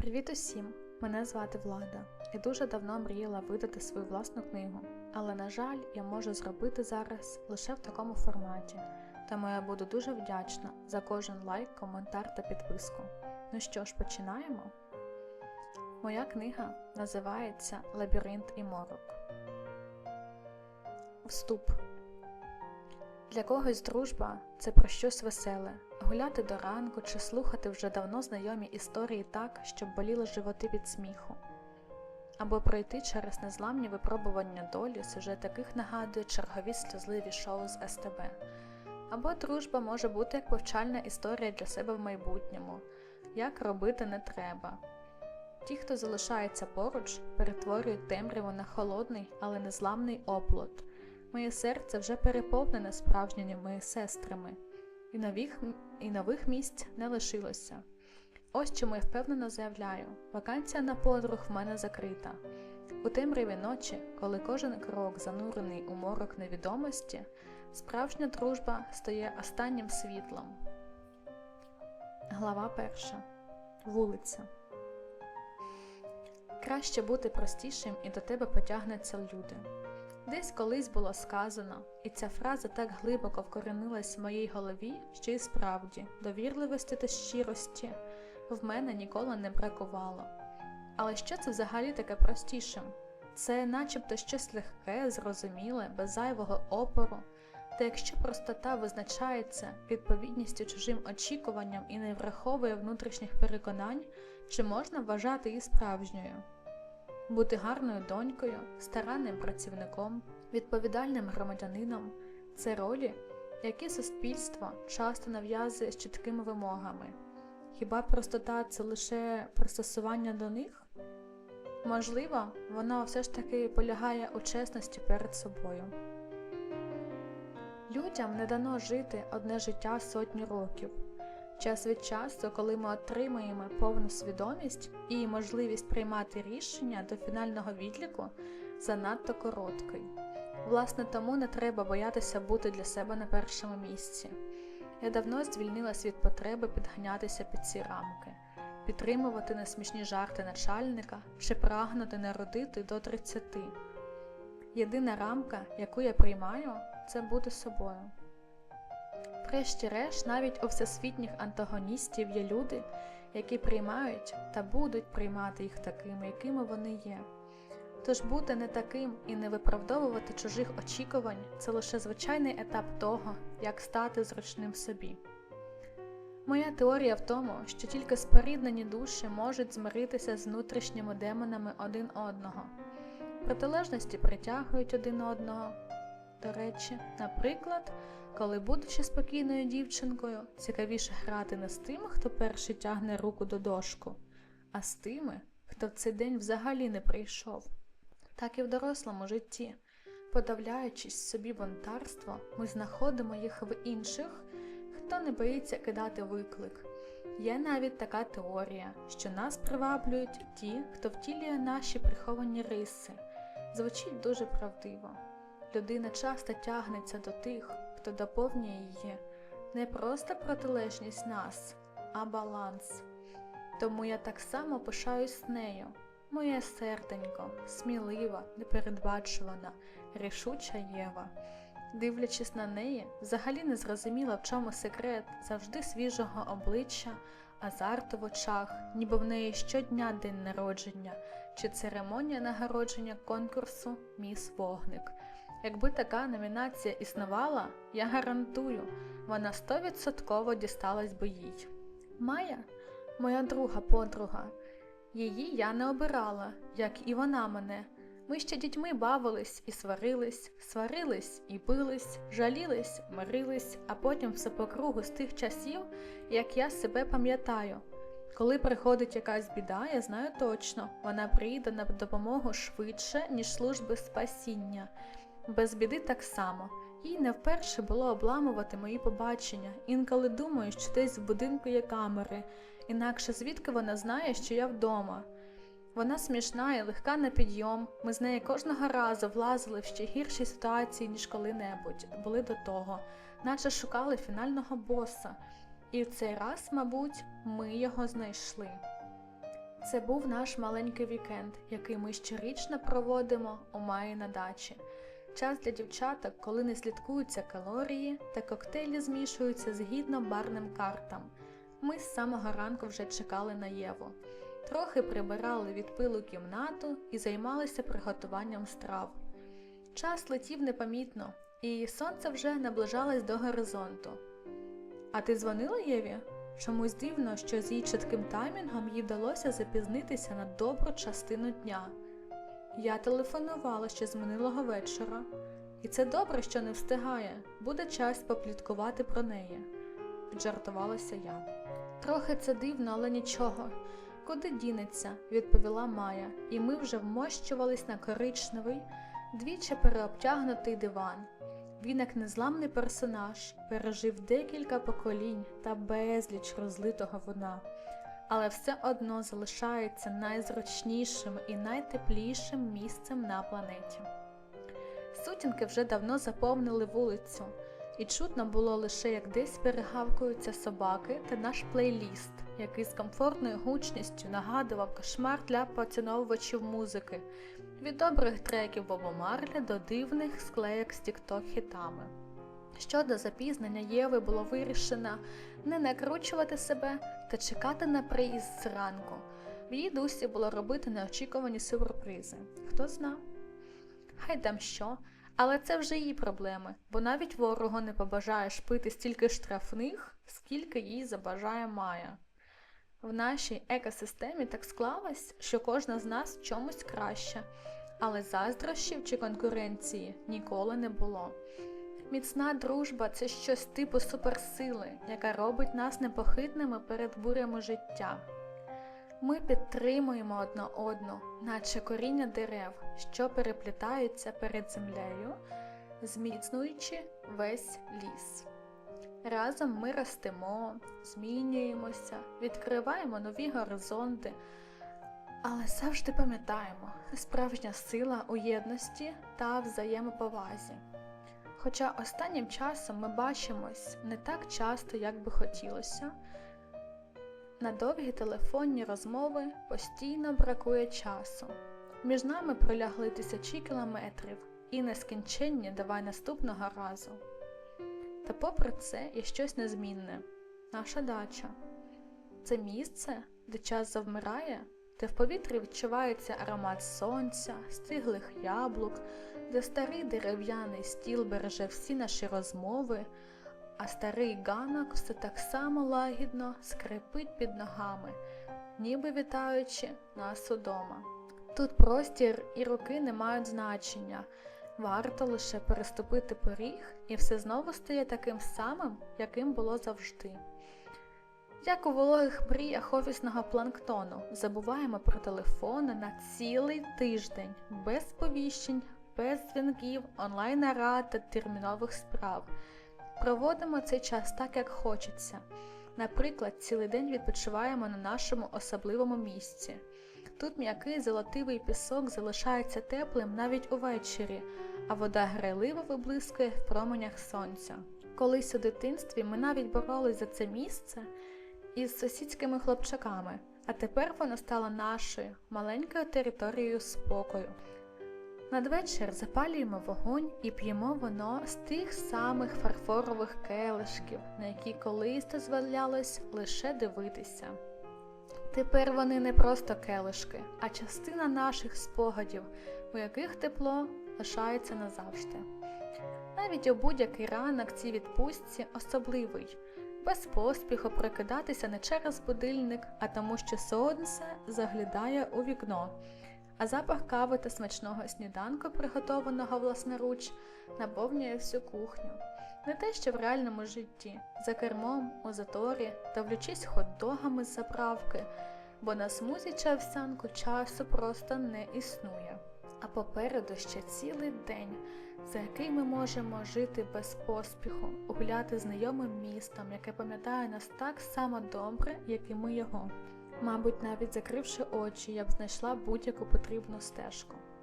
Привіт усім! Мене звати Влада. Я дуже давно мріяла видати свою власну книгу, але, на жаль, я можу зробити зараз лише в такому форматі, тому я буду дуже вдячна за кожен лайк, коментар та підписку. Ну що ж, починаємо? Моя книга називається Лабіринт і морок. Вступ. Для когось дружба це про щось веселе, гуляти до ранку чи слухати вже давно знайомі історії так, щоб боліли животи від сміху, або пройти через незламні випробування долі сюжет яких нагадує чергові сльозливі шоу з СТБ. Або дружба може бути як повчальна історія для себе в майбутньому, як робити не треба. Ті, хто залишається поруч, перетворюють темряву на холодний, але незламний оплот. Моє серце вже переповнене справжніми сестрами, і нових, і нових місць не лишилося. Ось чому я впевнено заявляю: вакансія на подруг в мене закрита. У темряві ночі, коли кожен крок занурений у морок невідомості, справжня дружба стає останнім світлом. Глава перша. Вулиця. Краще бути простішим і до тебе потягнуться люди. Десь колись було сказано, і ця фраза так глибоко вкоренилась в моїй голові, що і справді довірливості та щирості в мене ніколи не бракувало. Але що це взагалі таке простішим? Це начебто щось легке, зрозуміле, без зайвого опору. Та якщо простота визначається відповідністю чужим очікуванням і не враховує внутрішніх переконань, чи можна вважати її справжньою? Бути гарною донькою, старанним працівником, відповідальним громадянином це ролі, які суспільство часто нав'язує з чіткими вимогами. Хіба простота це лише пристосування до них? Можливо, воно все ж таки полягає у чесності перед собою. Людям не дано жити одне життя сотні років. Час від часу, коли ми отримаємо повну свідомість і можливість приймати рішення до фінального відліку, занадто короткий. Власне, тому не треба боятися бути для себе на першому місці. Я давно звільнилась від потреби підганятися під ці рамки, підтримувати несмішні жарти начальника чи прагнути народити до 30. Єдина рамка, яку я приймаю, це бути собою. Врешті-решт, навіть у всесвітніх антагоністів є люди, які приймають та будуть приймати їх такими, якими вони є. Тож бути не таким і не виправдовувати чужих очікувань це лише звичайний етап того, як стати зручним собі. Моя теорія в тому, що тільки споріднені душі можуть змиритися з внутрішніми демонами один одного. Протилежності притягують один одного. До речі, наприклад, коли, будучи спокійною дівчинкою, цікавіше грати не з тим, хто перший тягне руку до дошку, а з тими, хто в цей день взагалі не прийшов. Так і в дорослому житті, подавляючись собі бунтарство, ми знаходимо їх в інших, хто не боїться кидати виклик. Є навіть така теорія, що нас приваблюють ті, хто втілює наші приховані риси. Звучить дуже правдиво. Людина часто тягнеться до тих, хто доповнює її не просто протилежність нас, а баланс. Тому я так само пишаюсь нею, моє серденько, смілива, непередбачувана, рішуча Єва. Дивлячись на неї, взагалі не зрозуміла, в чому секрет завжди свіжого обличчя, азарту в очах, ніби в неї щодня день народження чи церемонія нагородження конкурсу Міс Вогник. Якби така номінація існувала, я гарантую, вона стовідсотково дісталась би їй. Майя, моя друга подруга, її я не обирала, як і вона мене. Ми ще дітьми бавились і сварились, сварились і бились, жалілись, мирились, а потім все по кругу з тих часів, як я себе пам'ятаю. Коли приходить якась біда, я знаю точно, вона прийде на допомогу швидше, ніж служби спасіння. Без біди так само. Їй не вперше було обламувати мої побачення, інколи думаю, що десь в будинку є камери, інакше звідки вона знає, що я вдома. Вона смішна і легка на підйом. Ми з нею кожного разу влазили в ще гірші ситуації, ніж коли-небудь, були до того, наче шукали фінального боса. І в цей раз, мабуть, ми його знайшли. Це був наш маленький вікенд, який ми щорічно проводимо у маї на дачі. Час для дівчаток, коли не слідкуються калорії та коктейлі змішуються згідно барним картам. Ми з самого ранку вже чекали на Єву. Трохи прибирали від пилу кімнату і займалися приготуванням страв. Час летів непомітно, і сонце вже наближалось до горизонту. А ти дзвонила Єві? Чомусь дивно, що з її чітким таймінгом їй вдалося запізнитися на добру частину дня. Я телефонувала ще з минулого вечора, і це добре, що не встигає, буде час попліткувати про неї, піджартувалася я. Трохи це дивно, але нічого. Куди дінеться, відповіла Майя, і ми вже вмощувались на коричневий, двічі переобтягнутий диван. Він, як незламний персонаж, пережив декілька поколінь та безліч розлитого вина, але все одно залишається найзручнішим і найтеплішим місцем на планеті. Сутінки вже давно заповнили вулицю, і чутно було лише, як десь перегавкуються собаки та наш плейліст, який з комфортною гучністю нагадував кошмар для поціновувачів музики, від добрих треків Боба Марлі до дивних склеєк з тікток хітами. Щодо запізнення Єви було вирішено не накручувати себе та чекати на приїзд зранку. В її дусі було робити неочікувані сюрпризи. Хто зна? Хай там що, але це вже її проблеми, бо навіть ворогу не побажаєш пити стільки штрафних, скільки їй забажає Майя. В нашій екосистемі так склалось, що кожна з нас в чомусь краще, але заздрощів чи конкуренції ніколи не було. Міцна дружба це щось типу суперсили, яка робить нас непохитними перед бурями життя. Ми підтримуємо одна одну, наче коріння дерев, що переплітаються перед землею, зміцнуючи весь ліс. Разом ми ростемо, змінюємося, відкриваємо нові горизонти, але завжди пам'ятаємо, справжня сила у єдності та взаємоповазі. Хоча останнім часом ми бачимось не так часто, як би хотілося, на довгі телефонні розмови постійно бракує часу. Між нами пролягли тисячі кілометрів і нескінченні давай наступного разу. Та попри це є щось незмінне наша дача. Це місце, де час завмирає, де в повітрі відчувається аромат сонця, стиглих яблук, де старий дерев'яний стіл береже всі наші розмови, а старий ганок все так само лагідно скрипить під ногами, ніби вітаючи нас удома. Тут простір і роки не мають значення. Варто лише переступити поріг, і все знову стає таким самим, яким було завжди. Як у вологих мріях офісного планктону, забуваємо про телефони на цілий тиждень, без сповіщень, без дзвінків, онлайн-нарад та термінових справ. Проводимо цей час так, як хочеться. Наприклад, цілий день відпочиваємо на нашому особливому місці. Тут м'який золотивий пісок залишається теплим навіть увечері, а вода грайливо виблискує в променях сонця. Колись у дитинстві ми навіть боролись за це місце із сусідськими хлопчаками, а тепер воно стало нашою маленькою територією спокою. Надвечір запалюємо вогонь і п'ємо вино з тих самих фарфорових келишків, на які колись дозволялось лише дивитися. Тепер вони не просто келишки, а частина наших спогадів, у яких тепло лишається назавжди. Навіть у будь-який ранок цій відпустці особливий, без поспіху прокидатися не через будильник, а тому, що сонце заглядає у вікно, а запах кави та смачного сніданку, приготованого власноруч, наповнює всю кухню. Не те, що в реальному житті, за кермом, у заторі та влючись хот-догами з заправки, бо на смузі чи овсянку часу просто не існує. А попереду ще цілий день, за який ми можемо жити без поспіху, гуляти знайомим містом, яке пам'ятає нас так само добре, як і ми його. Мабуть, навіть закривши очі, я б знайшла будь-яку потрібну стежку.